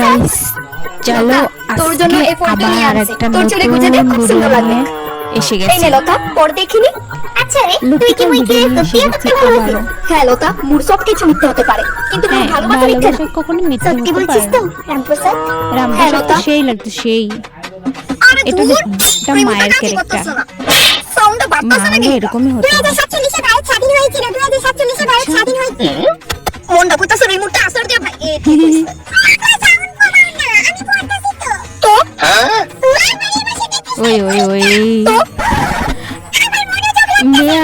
Guys চলো তোর জন্য এই ফোনটা নিয়ে আসছি। তোর চুলে গুজে দেখ, খুব সুন্দর। নিয়ে এসে এই নে লতা পর দেখিনি। আচ্ছা রে তুই কি মুই কি? সত্যি করতে ভালোবাসিস হ্যাঁ লতা মুর সব কিছু মিথ্যে হতে পারে কিন্তু তোর হ্যাঁ ভালোবাসা মিথ্যে না। কখনো মিথ্যে সত্যি বলছিস তো রামপ্রসাদ? হ্যাঁ রামপ্রসাদ তো সেই লাগতো সেই। এটা একটা মায়ের কাজই character। করতেছে না। এরকমই হতো। 2047 এ ভারত স্বাধীন হয়েছিল, 2047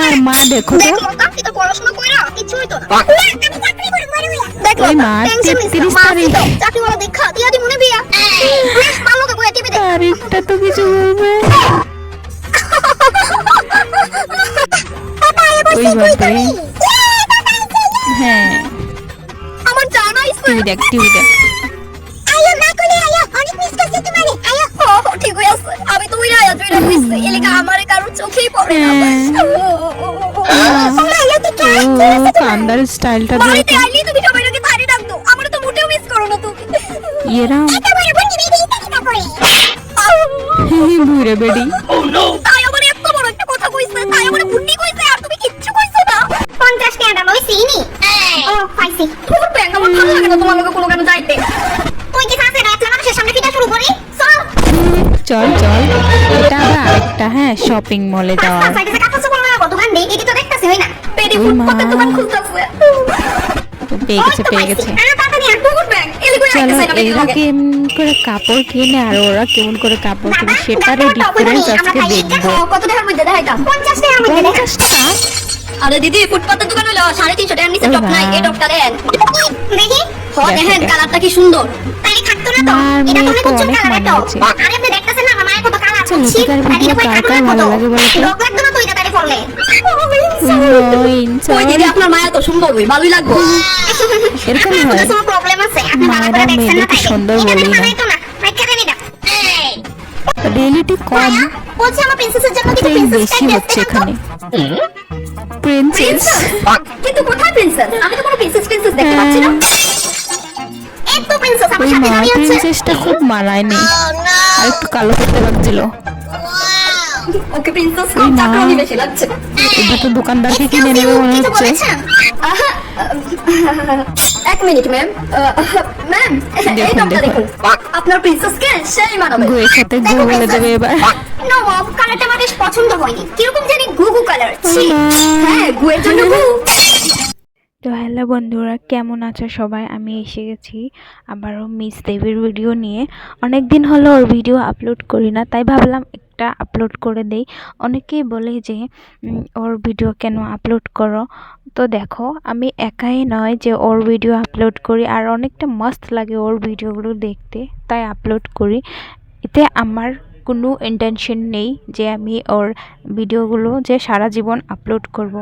মেয়ে মা দেখো তো। দেখ তো পড়াশোনা কইরা কিচ্ছু হইতো না। ওই মা, tension নিস না, 33 মা তারিখ। চাকরিওয়ালা দেখা, দিয়া দি মনে বিয়া। বেশ ভালো তো বইয়া তারিখটা তো কিছু ওই বাপরে। হ্যাঁ। আমার জানা ইচ্ছে টিভি দেখ টিভি দেখ। আয়ো মা কোলে আয়ো অনেক মিস করছি তোমারে। আয়ো ও ও, ঠিক হয়ে এলাকা আমারে কারও চোখেই পড়ে না হ্যাঁ। কান্দার স্টাইলটা দেখো আইলি তুমি সবাই নাকি থারি ডাকতো আমার তো মোটেও মিস করো না তুমি এরাম একেবারে বন্ধু বেবি ইতা কিতা করে ঘুরে বেড়ি তাই আমার এত বড় একটা কথা কইছে তাই আমার বুদ্ধি কইছে আর তুমি কিচ্ছু কইছো না 50 টাকা লইছি নি ও পাইছি পুরো ব্যাংক আমার ভালো লাগে না তোমার লগে কোনো কেন যাইতে তুই কি সাথে রাত মানুষের সামনে ফিটা শুরু করি চল চল। এটা আবার আরেকটা হ্যাঁ শপিং মলে যাওয়ার। দোকান দেই এটি তো দেখতাছি হই না। ওই ফুটপাতে। দোকান খুলতাছে। পেয়ে গেছে পেয়ে গেছে। চলো এরা কেমন করে কাপড় কিনে আর ওরা কেমন করে কাপড় কিনে সেটারও ডিফারেন্স আজকে দেখব। কত টাকার মধ্যে দেখাইতাম 50 টাকার মধ্যে দেখা। পঞ্চাশ টাকা আরে দিদি ফুটপাতের দোকান হলো 350 টাকার নিচে টপ নাই। এই টপটা দেন। দেখি। হ দেখো, দেখেন দেখো। কালারটা কি সুন্দর। তাই থাকতো না তো? এটা তো অনেক উজ্জ্বল কালার আছে। আরে আপনি ভিডিও কার কার ভালো লাগে বলো তো? আপনার মায়া তো সুন্দর ভালোই লাগবো। হয়। মায়েরা মেয়েদেরকে বলেই না। রিয়েলিটি কম। প্রেম বেশি হচ্ছে এখানে। প্রিন্সেস কিন্তু কোথায় প্রিন্সেস আমি তো কোনো প্রিন্সেস প্রিন্সেস দেখতে পাচ্ছি না। এই তো প্রিন্সেস আমার ওই মা প্রিন্সেসটা খুব মানায়নি আর একটু কালো করতে লাগছিল। ওকে প্রিন্সেস মা। চাকরানি বেশি লাগছে। এটা তো দোকানদারকে কিনে নেবে মনে হচ্ছে। এক মিনিট ম্যাম ম্যাম এই টপটা দেখুন। আপনার প্রিন্সেসকে সেই মানাবে গুয়ের সাথে গু বলে দেবে এবার। না মম কালারটা আমার বেশ পছন্দ হয়নি। কীরকম জানি গুগু কালার হ্যাঁ গুয়ের জন্য গু। তো হ্যালো বন্ধুরা, কেমন আছো সবাই? আমি এসে গেছি আবারও মিস দেবীর ভিডিও নিয়ে। অনেক দিন হলো ওর ভিডিও আপলোড করি না, তাই ভাবলাম একটা আপলোড করে দেই। অনেকেই বলে যে ওর ভিডিও কেন আপলোড করো? তো দেখো, আমি একাই নয় যে ওর ভিডিও আপলোড করি, আর অনেকটা মস্ত লাগে ওর ভিডিওগুলো দেখতে, তাই আপলোড করি। এতে আমার কোনো ইন্টেনশন নেই যে আমি ওর ভিডিওগুলো যে সারা জীবন আপলোড করব।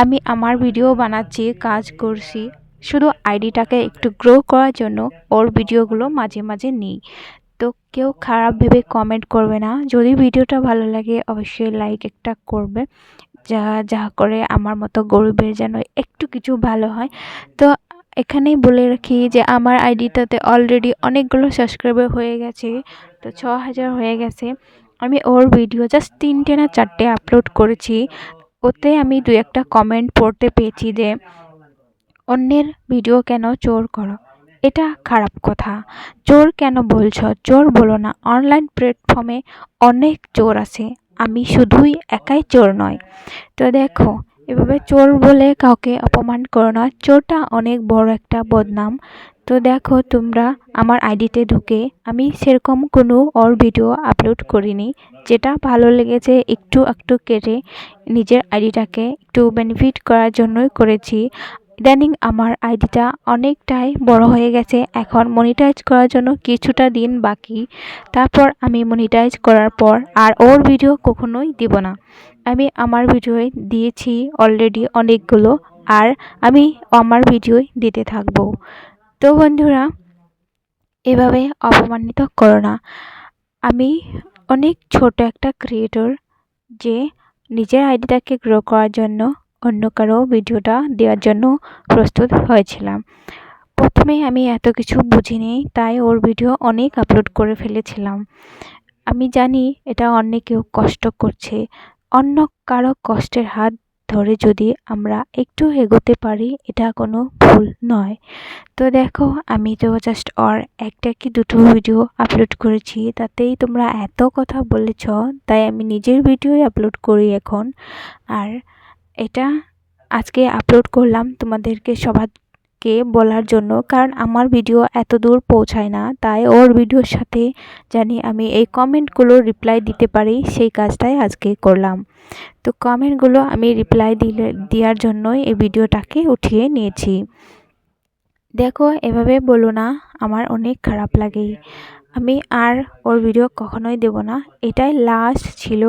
আমি আমার ভিডিও বানাচ্ছি, কাজ করছি, শুধু আইডিটাকে একটু গ্রো করার জন্য ওর ভিডিওগুলো মাঝে মাঝে নিই। তো কেউ খারাপ ভেবে কমেন্ট করবে না। যদি ভিডিওটা ভালো লাগে, অবশ্যই লাইক একটা করবে। যা যা করে আমার মতো গরিবের যেন একটু কিছু ভালো হয়। তো এখানেই বলে রাখি যে আমার আইডিটাতে অলরেডি অনেকগুলো সাবস্ক্রাইবার হয়ে গেছে। তো ছ হাজার হয়ে গেছে। আমি ওর ভিডিও জাস্ট তিনটে না চারটে আপলোড করেছি। ওতে আমি দু একটা কমেন্ট পড়তে পেয়েছি যে, অন্যের ভিডিও কেন চোর করো? এটা খারাপ কথা। চোর কেন বলছো? চোর বলো না। অনলাইন প্ল্যাটফর্মে অনেক চোর আছে। আমি শুধুই একাই চোর নয়। তো দেখো, এভাবে চোর বলে কাউকে অপমান করো না। চোরটা অনেক বড় একটা বদনাম। তো দেখো তোমরা, আমার আইডিতে ঢুকে আমি সেরকম কোনো ওর ভিডিও আপলোড করিনি। যেটা ভালো লেগেছে, একটু একটু কেটে নিজের আইডিটাকে একটু বেনিফিট করার জন্যই করেছি। ইদানিং আমার আইডিটা অনেকটাই বড় হয়ে গেছে, এখন মনিটাইজ করার জন্য কিছুটা দিন বাকি। তারপর আমি মনিটাইজ করার পর আর ওর ভিডিও কখনোই দিব না। আমি আমার ভিডিওয় দিয়েছি অলরেডি অনেকগুলো, আর আমি আমার ভিডিওই দিতে থাকব। তো বন্ধুরা, এভাবে অপমানিত করো না। আমি অনেক ছোট একটা ক্রিয়েটর যে নিজের আইডিটাকে গ্রো করার জন্য অন্য কারও ভিডিওটা দেওয়ার জন্য প্রস্তুত হয়েছিলাম। প্রথমে আমি এত কিছু বুঝিনি, তাই ওর ভিডিও অনেক আপলোড করে ফেলেছিলাম। আমি জানি এটা অনেকেও কষ্ট করছে, অন্য কারও কষ্টের হাত ধরে যদি আমরা একটু এগোতে পারি, এটা কোনো ভুল নয়। তো দেখো, আমি তো জাস্ট অর একটা কি দুটো ভিডিও আপলোড করেছি, তাতেই তোমরা এত কথা বলেছ, তাই আমি নিজের ভিডিওই আপলোড করি এখন। আর এটা আজকে আপলোড করলাম, তোমাদেরকে সবাইকে বলার জন্য, কারণ আমার ভিডিও এত দূর পৌঁছায় না। তাই ওর ভিডিওর সাথে জানি আমি এই কমেন্টগুলো রিপ্লাই দিতে পারি, সেই কাজটাই আজকে করলাম। তো কমেন্টগুলো আমি রিপ্লাই দিলে, দেওয়ার জন্যই এই ভিডিওটাকে উঠিয়ে নিয়েছি। দেখো, এভাবে বলো না, আমার অনেক খারাপ লাগে। আমি আর ওর ভিডিও কখনোই দেব না। এটাই লাস্ট ছিল।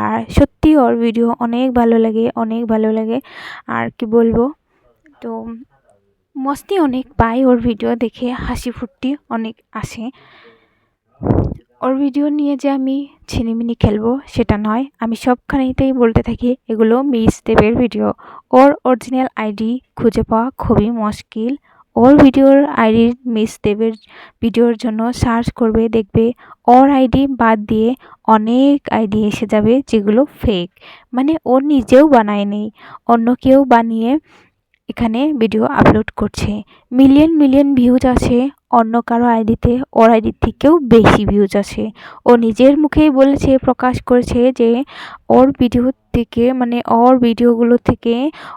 আর সত্যি ওর ভিডিও অনেক ভালো লাগে, অনেক ভালো লাগে। আর কি বলব? তো মস্তি অনেক পাই ওর ভিডিও দেখে, হাসি ফুর্তি অনেক আসে। ওর ভিডিও নিয়ে যে আমি ছিনিমিনি খেলব সেটা নয়, আমি সবখানেতেই বলতে থাকি এগুলো মিস দেবের ভিডিও ওর অরিজিনাল আইডি খুঁজে পাওয়া খুবই মুশকিল। ওর ভিডিওর আইডি মিস দেবের ভিডিওর জন্য সার্চ করবে, দেখবে ওর আইডি বাদ দিয়ে অনেক আইডি এসে যাবে যেগুলো ফেক মানে ও নিজেও বানায়নি অন্য কেউ বানিয়ে এখানে ভিডিও আপলোড করছে। মিলিয়ন মিলিয়ন ভিউজ আছে। অন্য কারও আইডিতে ওর আইডির থেকেও বেশি ভিউজ আছে। ও নিজের মুখেই বলেছে, প্রকাশ করেছে যে, ওর ভিডিও থেকে মানে ওর ভিডিওগুলো থেকে,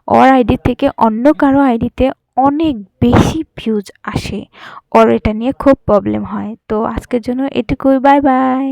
ওর আইডির থেকে অন্য কারও আইডিতে অনেক বেশি ভিউজ আসে। ওর এটা নিয়ে খুব প্রবলেম হয়। তো আজকের জন্য এটুকুই বাই বাই